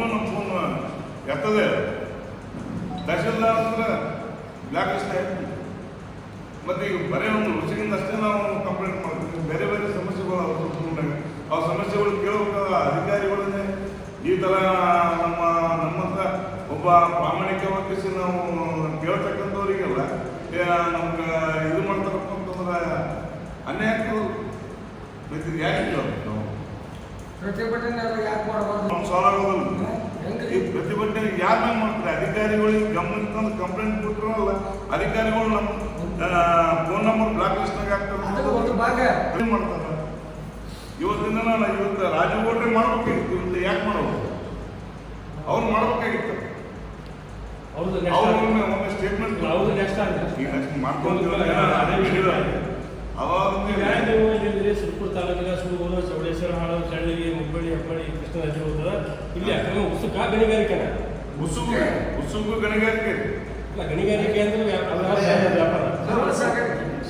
ಒಬ್ಬರು ನಮ್ಮ ಫೋನ್ ಎತ್ತದೆ. ತಹಶೀಲ್ದಾರ್ ಅಂದ್ರೆ ಬ್ಲ್ಯಾಕ್ ಲಿಸ್ಟ್ ಆಯ್ತು ಮತ್ತೆ ಈಗ ಬರೀ ಒಂದು ರುಚಿಗಿಂದ ಅಷ್ಟೇ ನಾವು ಕಂಪ್ಲೇಂಟ್ ಮಾಡ್ತೀವಿ. ಬೇರೆ ಬೇರೆ ಸಮಸ್ಯೆಗಳು ಅವ್ರ ಸುತ್ತಮುತ್ತಾಗ ಆ ಸಮಸ್ಯೆಗಳು ಕೇಳಬೇಕಾದ ಅಧಿಕಾರಿಗಳನ್ನೇ ಈ ಥರ ನಮ್ಮ ನಮ್ಮಂತ ಒಬ್ಬ ಪ್ರಾಮಾಣಿಕ ವಹಿಸಿ ನಾವು ಕೇಳ್ತಕ್ಕಂಥವ್ರಿಗೆಲ್ಲ ನಮ್ಗೆ ಇದು ಮಾಡ್ತಾರಪ್ಪ ಅಂತಂದ್ರೆ ಅನ್ಯಾಯ ಯಾಕೆ ಕೇಳಬೇಕು ನಾವು? ಪ್ರತಿಭಟನೆ ಯಾಕೆ ಮಾಡಬಾರ್ದು? ಸಾಲ ಆಗೋದಿಲ್ಲ. ಈ ಪ್ರತಿಭಟನೆ ಯಾರು ಮೇಲೆ ಮಾಡ್ತಾರೆ? ಅಧಿಕಾರಿಗಳಿಗೆ ಗಮನಕ್ಕೆ ತಂದು ಕಂಪ್ಲೇಂಟ್ ಕೊಟ್ಟರಲ್ಲ ಅಧಿಕಾರಿಗಳು ನಮ್ಮ ಫೋನ್ ನಂಬರ್ ಬ್ಲಾಕ್ ಲಿಸ್ಟ್ನಾಗ ಹಾಕ್ತಾರೆ. ಮಾಡ್ತಾರೆ? ಇವತ್ತಿನ ನಾನು ಇವತ್ತು ರಾಜಕೋಟೆ ಮಾಡ್ಬೇಕಾಗಿತ್ತು ಇವತ್ತು ಯಾಕೆ ಮಾಡೋದು? ಅವ್ರು ಮಾಡ್ಬೇಕಾಗಿತ್ತು. ಹೌದು ಅವ್ರು ನೆಕ್ಸ್ಟ್ ಒಮ್ಮೆ ಸ್ಟೇಟ್ಮೆಂಟ್ ಅವಾಗ ನೀವು ಸುರಪುರ ತಾಲೂಕಿನ ಸೂಗೂರು ಚೌಡೇಶ್ವರ ಹಾಳು ಚಳ್ಳಗಿ ಮುಬ್ಬಳ್ಳಿ ಹೆಬ್ಬಳ್ಳಿ ಕೃಷ್ಣ ನದಿ ಹೋದ್ರೆ ಇಲ್ಲಿ ಅಕ್ರಮ ಉಸುಕ ಗಣಿಗಾರಿಕೆ ಉಸುಗು ಉಸುಕು ಗಣಿಗಾರಿಕೆ. ಇಲ್ಲ ಗಣಿಗಾರಿಕೆ ಅಂದ್ರೆ ವ್ಯಾಪಾರ.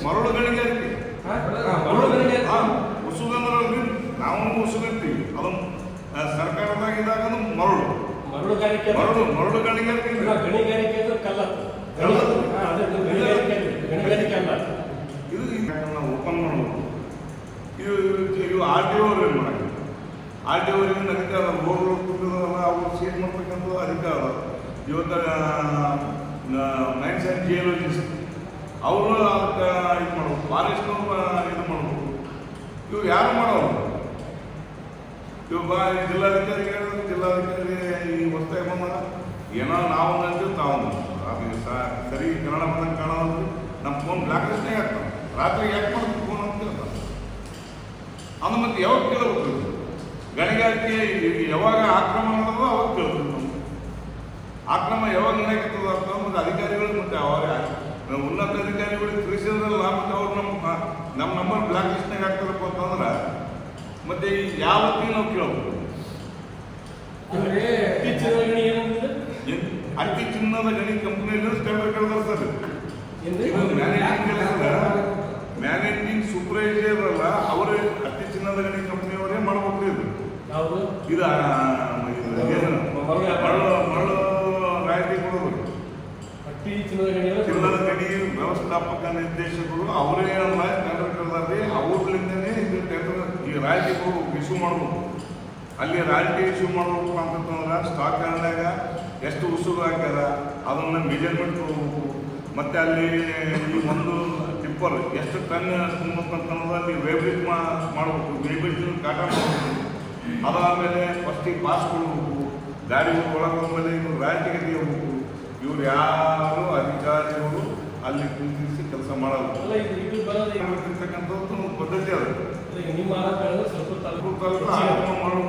ಮರಳು ಗಣಿಗಾರಿಕೆ. ಮರಳು ಗಣಿಗಾರಿಕೆ. ಉಸುಗು ಅಂದ್ರೆ ಅದು ನಾವು ಉಸುಗು ಅಂತೀವಿ ಅದನ್ನು ಸರ್ಕಾರದಾಗ ಇದ್ದಾಗ ಮರಳು. ಮರಳುಗಾರಿಕೆ ಮರಳು ಮರಳು ಗಣಿಗಾರಿಕೆ. ಗಣಿಗಾರಿಕೆ ಅಂದ್ರೆ ಕಲ್ಲತ್ತು. ಕಲ್ಲತ್ತು. ಹಾ, ಅದೇ. ಗಣಿಗಾರಿಕೆ ಅಲ್ಲ ಇದು ಈಗ ನಾವು ಓಪನ್ ಮಾಡ್ಬೋದು ಇದು ಇದು ಆರ್ ಟಿ ಅವ್ರು ಏನು ಮಾಡಿ ಆರ್ ಟಿ ಅವ್ರಿಗೆ ಅಧಿಕಾರ ಬೋರ್ಡ್ ಕೊಟ್ಟಿರೋದಲ್ಲ ಅವ್ರು ಚೇಂಜ್ ಮಾಡ್ತಕ್ಕಂಥ ಅಧಿಕಾರ. ಇವತ್ತು ಮೈನ್ಸ್ ಆ್ಯಂಡ್ ಜಿಯಾಲಜಿಸ್ಟ್ ಅವರು ಅದಕ್ಕೆ ಇದು ಮಾಡ್ಬೇಕು. ಫಾರೆಸ್ಟ್ನವ್ರು ಇದು ಮಾಡ್ಬೇಕು. ಇವು ಯಾರು ಮಾಡೋರು? ಇವು ಬಾ ಜಿಲ್ಲಾಧಿಕಾರಿ ಹೇಳಿದ್ರೆ ಜಿಲ್ಲಾಧಿಕಾರಿ ಈ ಹೊಸ್ತಾಗಿ ಏನೋ ನಾವು ಅಂತೀವಿ ತಾವು. ಅದು ಸರಿ, ಕನ್ನಡ ಬಂದಂಗೆ ಕಾಣೋದು. ನಮ್ಮ ಫೋನ್ ಬ್ಲಾಕ್ ಆಗ್ತಾವೆ. ರಾತ್ರಿ ಯಾಕೆ ಮಾಡ್ತೀವಿ ಮತ್ತೆ ಯಾವಾಗ ಕೇಳಬೇಕು? ಗಣಿಗಾರಿಕೆ ಯಾವಾಗ ಆಕ್ರಮಣ ಮಾಡೋದು ಅವಾಗ ಕೇಳ್ಬೇಕು ನಾವು ಆಕ್ರಮ ಯಾವಾಗ ನಡೆಯುತ್ತದೆ ಅಂತ ಮತ್ತು ಅಧಿಕಾರಿಗಳು ಮತ್ತೆ ಅವಾಗ ಉನ್ನತ ಅಧಿಕಾರಿಗಳಿಗೆ ತಿಳಿಸಿದ್ರಲ್ಲ ಮತ್ತೆ ಅವ್ರು ನಮ್ಮ ನಮ್ಮ ನಂಬರ್ ಬ್ಲಾಕ್ ಲಿಸ್ಟ್ನಾಗ ಹಾಕ್ತಾರಪ್ಪ ಅಂತಂದ್ರೆ ಮತ್ತೆ ಈ ಯಾವತ್ತಿಗೆ ನಾವು ಕೇಳಬೇಕು? ಅತಿ ಚಿನ್ನದ ಗಣಿ ಕಂಪನಿಯಲ್ಲಿ ಟೆಂಡರ್ ಕಳೆದಾರ ಸರ್ ಮ್ಯಾನೇಜಿಂಗ್ ಮ್ಯಾನೇಜಿಂಗ್ ಸೂಪರ್ವೈಸರ್ ಅಲ್ಲ ಅವರೇ ಅತಿ ಕಂಪ್ನಿಯವರೇ ಮಾಡ್ಬೇಕು ಇದು ಇದು? ಮರಳು. ಮರಳು ರಾಯಿತಿ ಕೊಡೋದು. ಚಿನ್ನದ ಗಣಿ ವ್ಯವಸ್ಥಾಪಕ ನಿರ್ದೇಶಕರು ಅವರೇ ಅಲ್ಲ ಅವ್ರಿಂದನೇ ಇದು ಟೆಂಡರ್ ಈ ರಾಯಿತಿಗಳು ಇಶ್ಯೂ ಮಾಡ್ಬೇಕು ಅಲ್ಲಿ ರಾಯಿತಿ ಇಶ್ಯೂ ಮಾಡ್ಬೇಕು ಅಂತಂದ್ರೆ ಸ್ಟಾಕ್ ಹ್ಯಾಂಡ್ನಾಗ ಎಷ್ಟು ಉಸುರು ಹಾಕ್ಯಾರ ಅದನ್ನು ಮೆಜರ್ಮೆಂಟ್ ಹೋಗ್ಬೇಕು ಮತ್ತು ಅಲ್ಲಿ ಒಂದು ಟಿಪ್ಪರ್ ಎಷ್ಟು ಟನ್ ತುಂಬಿಸ್ಬೇಕು ಅಲ್ಲಿ ವೇಬ್ರಿಜ್ ಮಾಡಬೇಕು. ವೇಬ್ರಿಜ್ ಕಾಟ ಮಾಡಬೇಕು. ಅದಾದಮೇಲೆ ಫಸ್ಟಿಗೆ ಪಾಸ್ ಕೊಡಬೇಕು. ಗಾಡಿ ಮೇಲೆ ಇವರು ರಾಯಿತಿಗೆ ಹೋಗಬೇಕು ಇವ್ರು ಯಾರು ಅಧಿಕಾರಿಗಳು ಅಲ್ಲಿ ಕುಂತಿಸಿ ಕೆಲಸ ಮಾಡಲ್ಲ ಇರ್ತಕ್ಕಂಥದ್ದು ಒಂದು ಪದ್ಧತಿ ಅದು. ಈಗ ನಿಮ್ಮ ಆರೋಪಗಳು ಸ್ವಲ್ಪ ತಾಲೂಕು ತಾಲೂಕು ಆಕ್ರಮ ಮರಳು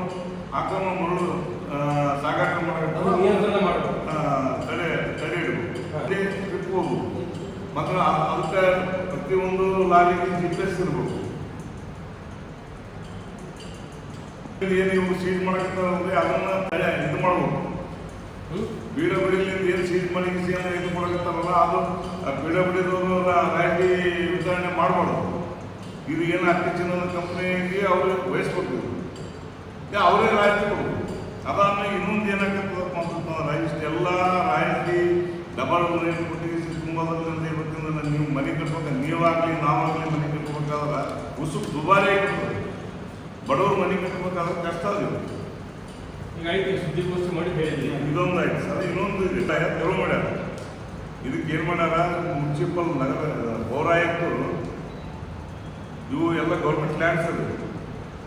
ಆಕ್ರಮ ಮರಳು ಆ, ಸಾಗಾಟ ಮಾಡಬೇಕು. ತಡೆ ತಡೆ ಇಡಬೇಕು. ಅದೇ ಟ್ರಿಪ್ ಹೋಗ್ಬೇಕು. ಮತ್ತು ಅದಕ್ಕೆ ಪ್ರತಿಯೊಂದು ಲಾರಿಗೆ ಜಿ ಪಿ ಇರ್ಬೇಕು ಏನು ಇವರು ಸೀಜ್ ಮಾಡಕ್ಕೆ ಅದನ್ನ ಇದು ಮಾಡ್ಬೇಕು ಹ್ಮ್? ಬೀಡ ಏನು ಸೀಜ್ ಮಾಡಿ ಏನು ಇದು ಮಾಡಕತ್ತಾರಲ್ಲ ಅದು ಆ ಬೀಡ ಬಿಡಿದವರು ರಾಜಿ ವಿತರಣೆ ಮಾಡಬಾರ್ದು ಇದು ಏನು ಅತಿ ಚಿನ್ನದ ಕಂಪ್ನಿಗೆ ಅವ್ರಿಗೆ ವಹಿಸ್ಕೊಡ್ತೀವಿ ಅವರೇ ರಾಯಿತಿ ಕೊಡಬೇಕು ಅದಾದ್ಮೇಲೆ ಇನ್ನೊಂದು ಏನಾಗತ್ತದಪ್ಪ ಅಂತಂದ್ರೆ ಇಷ್ಟೆಲ್ಲ ರಾಯಿತಿ ಡಬಲ್ ರೇಟ್ ಕೊಟ್ಟಿಗೆ ತುಂಬದಿಂದ ಇವತ್ತಿಂದ ನೀವು ಮನೆ ಕಟ್ಬೇಕು. ನೀವಾಗಲಿ ನಾವಾಗಲಿ ಮನೆ ಕಟ್ಬೇಕಾದ್ರೆ ಉಸುಕ್ ದುಬಾರಿ ಆಗಿರ್ತದೆ ಬಡವರು ಮನೆ ಕಟ್ಬೇಕಾದ್ರೆ ಕಷ್ಟ ಆಗಿದೆ ಸುದ್ದಿಗೋಷ್ಠಿ ಮಾಡಿ ಹೇಳಿದ್ವಿ ಇದೊಂದು ಆಯ್ತು. ಸರ್ ಇನ್ನೊಂದು ಇದೆ. ತೆರವು ಮಾಡ್ಯಾರ? ಇದಕ್ಕೆ ಏನು ಮಾಡ್ಯಾರ? ಮುನ್ಸಿಪಲ್ ನಗರ ಪೌರಾಯುಕ್ತರು ಇವು ಎಲ್ಲ ಗೌರ್ಮೆಂಟ್ ಲ್ಯಾಂಡ್ಸ್ ಅದು.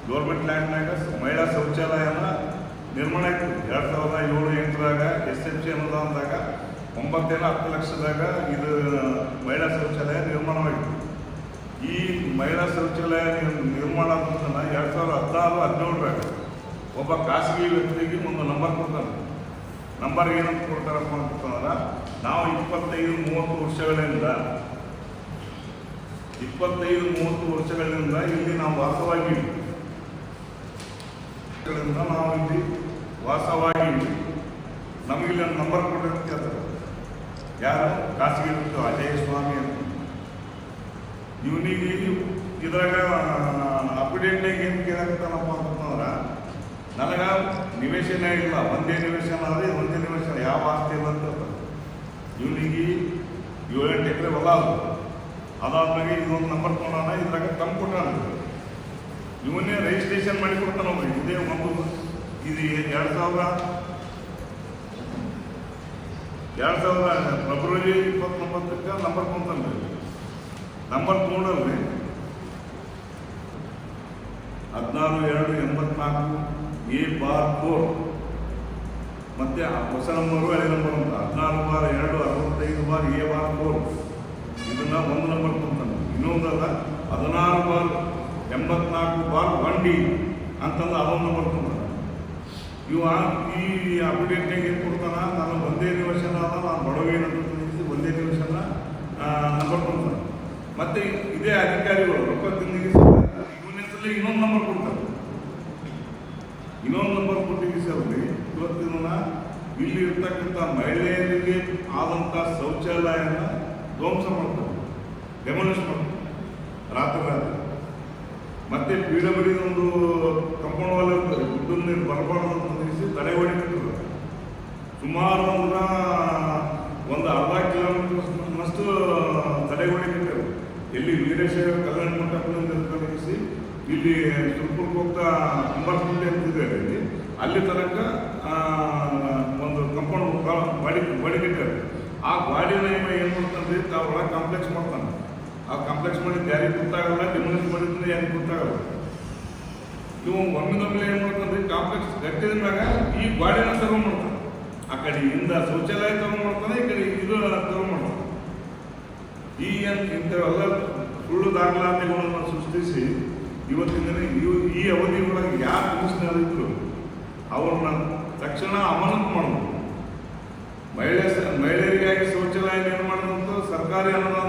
ಗೌರ್ಮೆಂಟ್ ಲ್ಯಾಂಡ್ನಾಗ ಮಹಿಳಾ ಶೌಚಾಲಯನ ನಿರ್ಮಾಣ ಆಯ್ತು. ಎರಡು ಸಾವಿರದ ಏಳು ಎಂಟರಾಗ ಎಸ್ ಎಫ್ ಸಿ ಅನುದಾನದಾಗ ಒಂಬತ್ತೇನ ಹತ್ತು ಲಕ್ಷದಾಗ ಇದು ಮಹಿಳಾ ಶೌಚಾಲಯ ನಿರ್ಮಾಣವಾಯಿತು ಈ ಮಹಿಳಾ ಶೌಚಾಲಯ ನಿರ್ಮಾಣ ಆದ ಎರಡು ಸಾವಿರದ ಹದಿನಾರು, ಹದಿನೇಳರಾಗ ಒಬ್ಬ ಖಾಸಗಿ ವ್ಯಕ್ತಿಗೆ ಒಂದು ನಂಬರ್ ಕೊಡ್ತಾನೆ ನಂಬರ್ ಏನಂತ ಕೊಡ್ತಾರಪ್ಪ ಅಂತಂದ್ರೆ, ನಾವು ಇಪ್ಪತ್ತೈದು, ಮೂವತ್ತು ವರ್ಷಗಳಿಂದ, ಇಪ್ಪತ್ತೈದು, ಮೂವತ್ತು ವರ್ಷಗಳಿಂದ ಇಲ್ಲಿ ನಾವು ವಾಸವಾಗಿ ನಾವು ಇಲ್ಲಿ ವಾಸವಾಗಿ ನಮಗಿಲ್ಲಿ ನಂಬರ್ ಕೊಟ್ಟಿರ್ತೀವಿ ಯಾರು? ಖಾಸಗಿ ವ್ಯಕ್ತಿ ಅಜಯ ಸ್ವಾಮಿ ಅಂತ. ಇವನಿಗೆ ಇದ್ರಾಗ ಅಪ್ಡೇಟ್ನಾಗ ಏನು ಕೇಳಾಕತ್ತಾನಪ್ಪ ಅಂತಂದ್ರೆ, ನನಗೆ ನಿವೇಶನ ಇಲ್ಲ, ಒಂದೇ ನಿವೇಶನ ಆದರೆ ಒಂದೇ ನಿವೇಶನ, ಯಾವ ಆಸ್ತಿ ಇಲ್ಲ ಅಂತ. ಇವನಿಗೆ ಏಳೆಂಟು ಎಕರೆ ಹೊಲ ಅದು. ಅದಾದ್ಮೇಲೆ ಇದೊಂದು ನಂಬರ್ ತೊಗೊಂಡಾನ ಇದ್ರಾಗ ತಂದು ಕೊಟ್ಟಾನ. ಇವನ್ನೇ ರಿಜಿಸ್ಟ್ರೇಷನ್ ಮಾಡಿ ಕೊಡ್ತಾನ ಅವ್ರಿಗೆ ಇದೇ ಒಂದು ಇದು ಎರಡು ಸಾವಿರ ಎರಡು ಸಾವಿರ ಫೆಬ್ರವರಿ ಇಪ್ಪತ್ತೊಂಬತ್ತಕ್ಕೆ ನಂಬರ್ ತೊಗೊಂತಾನೆ ನಂಬರ್ ತೊಗೊಂಡಲ್ರಿ ಹದಿನಾರು ಎರಡು ಎಂಬತ್ನಾಲ್ಕು ಎ ಬಾರ್ ಫೋರ್ ಮತ್ತೆ ಹೊಸ ನಂಬರು ಹಳೆ ನಂಬರ್ ಅಂತ ಹದಿನಾರು ಬಾರ್ ಎರಡು, ಅರವತ್ತೈದು ಬಾರ್ ಎ ಬಾರ್ ಫೋರ್ ಇದನ್ನ ಒಂದು ನಂಬರ್ ತಂತಾನೆ ಇನ್ನೊಂದಲ್ಲ ಹದಿನಾರು ಬಾರ್ ಎಂಬತ್ನಾಲ್ಕು ಬಾರ್ ಒನ್ ಡಿ ಅಂತಂದು ಅದೊಂದು ನಂಬರ್ ತಂತಾನೆ ಇವ ಈ ಅಪ್ಡೇಟ್ನಾಗ ಏನು ಕೊಡ್ತಾನ? ನಾನು ಒಂದೇ ನಿವೇಶನ ಅದ ನಾನು ಬಡವೇನಂತ ಒಂದೇ ನಿವೇಶನ ನಂಬರ್ ಕೊಡ್ತಾನೆ. ಮತ್ತೆ ಇದೇ ಅಧಿಕಾರಿಗಳು ರೊಕ್ಕ ತಿಂದಿಗೆ ಇವನ ಹೆಸರಲ್ಲಿ ಇನ್ನೊಂದು ನಂಬರ್ ಕೊಡ್ತಾರೆ. ಇನ್ನೊಂದು ನಂಬರ್ ಕೊಟ್ಟಿಗಿಸಲ್ಲಿ ಇವತ್ತಿನ ಇಲ್ಲಿ ಇರ್ತಕ್ಕಂಥ ಮಹಿಳೆಯರಿಗೆ ಆದಂಥ ಶೌಚಾಲಯನ ಧ್ವಂಸ ಮಾಡ್ತಾರೆ ಡೆಮೊಲಿಷ್ ಮಾಡ್ತಾರೆ, ರಾತ್ರಿ ರಾತ್ರಿ. ಮತ್ತೆ ಪಿ ಡಬ್ಲ್ಯೂ ಒಂದು ಕಂಪೌಂಡ್ ವಾಲ್ ಇರ್ತದೆ ದುಡ್ಡು ನೀರು ಬರಬಾರ್ದು ತಿಳಿಸಿ ತಡೆ ಹೊಡಿತಿರ್ತದೆ ಸುಮಾರು ಒಂದು ಒಂದು ಅರ್ಧ ಕಿಲೋಮೀಟರ್ನಷ್ಟು ತಡೆ ಹೊಡಿತಿರ್ತೇವೆ ಎಲ್ಲಿ ವೀರೇಶ್ವರ ಕಲ್ಯಾಣ ಮಂಟಪದಿಂದ ಕಲಿಸಿ ಇಲ್ಲಿ ಸುರ್ಪುರ್ಗೆ ಹೋಗ್ತಾ ಅಂಬರ್ಗುಂಡಿ ಅಂತಿದೆ ಅಲ್ಲಿ. ಅಲ್ಲಿ ತನಕ ಒಂದು ಕಂಪೌಂಡ್ ಬಾಡಿ, ಬಾಡಿಗಿಟ್ಟಾರೆ. ಆ ನಿಯಮ ಏನು ಮಾಡ್ತಾನೆ ತಾವು ಒಳಗೆ ಕಾಂಪ್ಲೆಕ್ಸ್ ಮಾಡ್ತಾನೆ. ಆ ಕಾಂಪ್ಲೆಕ್ಸ್ ಮಾಡಿದ್ದು ಯಾರಿಗೆ ಗೊತ್ತಾಗಲ್ಲ ಡಿಮೊಲಿಷ್ ಮಾಡಿದ್ರೆ ಯಾರಿಗೆ ಗೊತ್ತಾಗಲ್ಲ. ಇವು ಒಮ್ಮಿನೊಮ್ಮೆ ಏನು ಮಾಡ್ತಾನೆ ಕಾಂಪ್ಲೆಕ್ಸ್ ಕಟ್ಟಿದ ಮ್ಯಾಗ ಈ ಗಾಡಿನ ಸರ್ವ್ ಮಾಡ್ತಾನೆ ಆ ಕಡೆ ಇಂದ ಶೌಚಾಲಯ ತಗೊಂಡು ಮಾಡ್ತಾನೆ ಈ ಕಡೆ ಇದು ತಗೊಂಡ್ ಮಾಡ್ತಾನೆ ಈ ಇಂಥವೆಲ್ಲ ಸುಳ್ಳು ದಾಖಲಾತಿಗಳನ್ನು ಸೃಷ್ಟಿಸಿ ಇವತ್ತಿನ ಇವು ಈ ಅವಧಿ ಒಳಗೆ ಯಾರು ಕಮಿಷನರ್ ಅವ್ರನ್ನ ತಕ್ಷಣ ಅಮಾನತು ಮಾಡಬೇಕು ಮಹಿಳೆ ಮಹಿಳೆಯರಿಗಾಗಿ ಶೌಚಾಲಯ ನಿರ್ಮಾಣ ಸರ್ಕಾರಿ ಅನುದಾನದಾಗ